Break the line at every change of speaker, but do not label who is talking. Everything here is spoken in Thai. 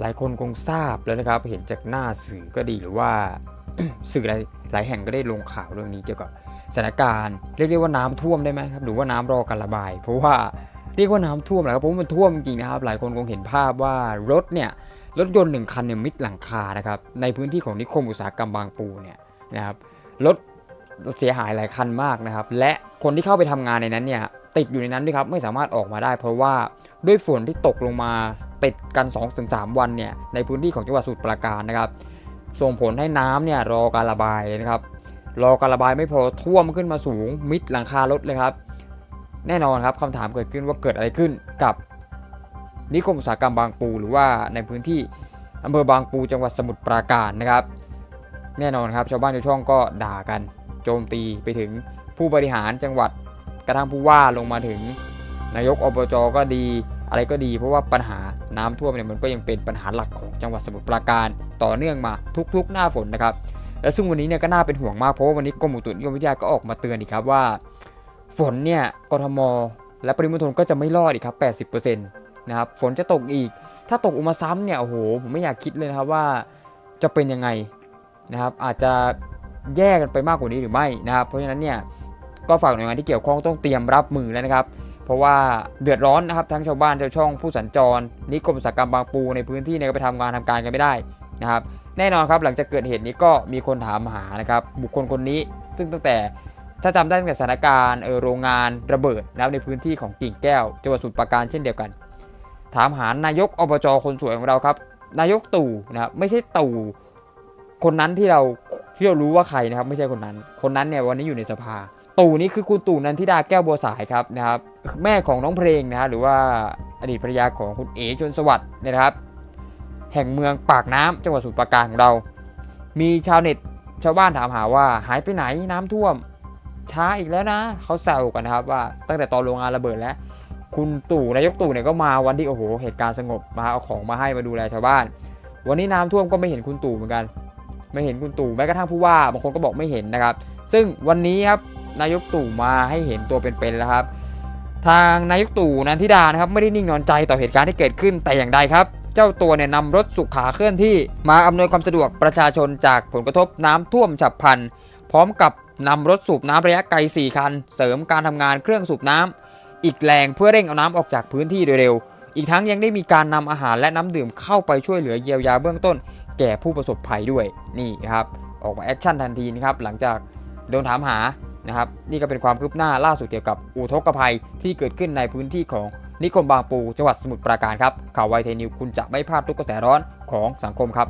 หลายคนคงทราบแล้วนะครับ เห็นจากหน้าสื่อก็ดีหรือว่าสื่อหลายหลายแห่งก็ได้ลงข่าวเรื่องนี้เกี่ยวกับสถานการณ์เรียกได้ว่าน้ำท่วมได้ไหมครับหรือว่าน้ำรอการระบาย เพราะว่าเรียกว่าน้ำท่วมแหละครับเพราะมันท่วมจริงนะครับ หลายคนคงเห็นภาพว่ารถเนี่ยรถยนต์หนึ่งคันเนี่ยมิดหลังคานะครับในพื้นที่ของนิคมอุตสาหกรรมบางปูเนี่ยนะครับรถเสียหายหลายคันมากนะครับ และคนที่เข้าไปทำงานในนั้นเนี่ย ติดอยู่ในนั้นด้วยครับไม่สามารถออกมาได้ เพราะว่าด้วยฝนที่ตกลงมาติดกัน 2-3 วันเนี่ยในพื้นที่ของจังหวัดสมุทรปราการนะครับ ส่งผลให้น้ำเนี่ยรอการระบายเลยนะครับรอการระบายไม่พอท่วมขึ้นมาสูงมิดหลังคารถเลยครับ แน่นอนครับคำถามเกิดขึ้นว่าเกิดอะไรขึ้นกับนิคมอุตสาหกรรมบางปู หรือว่าในพื้นที่อำเภอบางปูจังหวัดสมุทรปราการนะครับ แน่นอนครับชาวบ้านชาวช่องก็ด่ากัน โจมตีไปถึงผู้บริหารจังหวัด กระทั่งผู้ว่าลงมาถึง นายกอบจก็ดีอะไรก็ดีเพราะว่าปัญหาน้ำท่วมเนี่ยมันก็ยังเป็นปัญหาหลักของจังหวัดสมุทรปราการต่อเนื่องมาทุกๆ หน้าฝนนะครับ และซึ่งวันนี้เนี่ยก็น่าเป็นห่วงมากเพราะว่าวันนี้กรมอุตุนิยมวิทยาก็ออกมาเตือนอีกครับว่า ฝนเนี่ยกทม และปริมณฑลก็จะไม่รอดอีกครับ80%นะครับฝนจะตกอีก ถ้าตกอุมาซ้ำเนี่ยโอ้โหผมไม่อยากคิดเลยนะครับว่าจะเป็นยังไงนะครับอาจจะแย่กันไปมากกว่านี้หรือไม่นะครับเพราะฉะนั้นเนี่ย ก็ฝากหน่วยงานที่เกี่ยวข้องต้องเตรียมรับมือแล้วนะครับ เพราะว่าเดือดร้อนนะครับทั้งชาวบ้านชาวช่องผู้สัญจรนิคมอุตสาหกรรมบางปูในพื้นที่เนี่ยก็ไปทำงานทำการกันไม่ได้นะครับแน่นอนครับหลังจากเกิดเหตุนี้ก็มีคนถามหานะครับบุคคลคนนี้ ซึ่งตั้งแต่ถ้าจำได้ตั้งแต่สถานการณ์โรงงานระเบิดนะครับในพื้นที่ของกิ่งแก้วจังหวัดสมุทรราการเช่นเดียวกัน ถามหานายกอบจคนสวยของเราครับนายกตู่นะครับไม่ใช่ตู่คนนั้นที่เราที่เรารู้ว่าใครนะครับ ไม่ใช่คนนั้น คนนั้นเนี่ยวันนี้อยู่ในสภา ตู่นี่คือคุณตู่นันทิดาแก้วบัวสายครับนะครับ แม่ของน้องเพลงนะฮะหรือว่าอดีตภรรยาของคุณเอ๋ชนสวัสดิ์เนี่ยนะครับ แห่งเมืองปากน้ำจังหวัดสมุทรปราการของเรา มีชาวเน็ตชาวบ้านถามหาว่าหายไปไหนน้ำท่วม ช้าอีกแล้วนะเขาแซวกันนะครับว่าตั้งแต่ตอนโรงงานระเบิดแล้ว คุณตู่นายกตู่เนี่ยก็มาวันที่โอ้โหเหตุการณ์สงบมาเอาของมาให้มาดูแลชาวบ้าน วันนี้น้ำท่วมก็ไม่เห็นคุณตู่เหมือนกัน ไม่เห็นคุณตู่แม้กระทั่งผู้ว่าบางคนก็บอกไม่เห็นนะครับ ซึ่งวันนี้ครับ นายกตู่มาให้เห็นตัวเป็นๆแล้วครับ ทางนายกตู่นันทิดานะครับไม่ได้นิ่งนอนใจต่อเหตุการณ์ที่เกิดขึ้นแต่อย่างใดครับ เจ้าตัวเนี่ยนำรถสุขาเคลื่อนที่มาอำนวยความสะดวกประชาชนจากผลกระทบน้ำท่วมฉับพลัน พร้อมกับนำรถสูบน้ำระยะไกล 4 คัน เสริมการทำงานเครื่องสูบน้ำอีกแรงเพื่อเร่งเอาน้ำออกจากพื้นที่โดยเร็ว อีกทั้งยังได้มีการนำอาหารและน้ำดื่มเข้าไปช่วยเหลือเยียวยาเบื้องต้น แก่ผู้ประสบภัยด้วยนี่ครับ ออกมาแอคชั่นทันทีนะครับหลังจากโดนถามหา นะครับนี่ก็เป็นความคืบหน้าล่าสุดเกี่ยวกับอุทกภัยที่เกิดขึ้นในพื้นที่ของนิคมบางปูจังหวัดสมุทรปราการครับข่าวไวเทนิวคุณจะไม่พลาดทุกกระแสร้อนของสังคมครับ